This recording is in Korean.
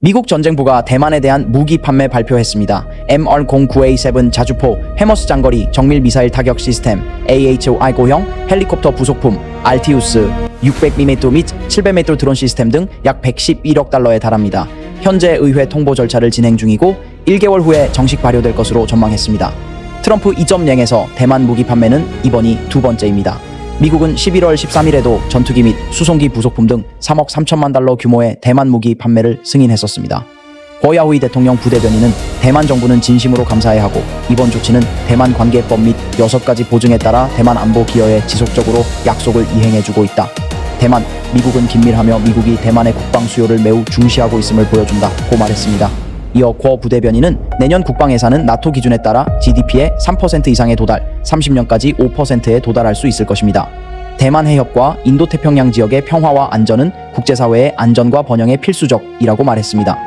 미국 전쟁부가 대만에 대한 무기 판매 발표했습니다. MR-09A7 자주포, 해머스 장거리, 정밀 미사일 타격 시스템, AH-5고형, 헬리콥터 부속품, 알티우스, 600mm 및 700m 드론 시스템 등 약 111억 달러에 달합니다. 현재 의회 통보 절차를 진행 중이고 1개월 후에 정식 발효될 것으로 전망했습니다. 트럼프 이점 랭에서 대만 무기 판매는 이번이 두 번째입니다. 미국은 11월 13일에도 전투기 및 수송기 부속품 등 3억 3천만 달러 규모의 대만 무기 판매를 승인했었습니다. 고야후이 대통령 부대변인은 대만 정부는 진심으로 감사해 하고 이번 조치는 대만 관계법 및 여섯 가지 보증에 따라 대만 안보 기여에 지속적으로 약속을 이행해주고 있다. 대만, 미국은 긴밀하며 미국이 대만의 국방 수요를 매우 중시하고 있음을 보여준다고 말했습니다. 이어 고 부대변인은 내년 국방 예산은 나토 기준에 따라 GDP의 3% 이상에 도달, 30년까지 5%에 도달할 수 있을 것입니다. 대만 해협과 인도 태평양 지역의 평화와 안전은 국제사회의 안전과 번영에 필수적이라고 말했습니다.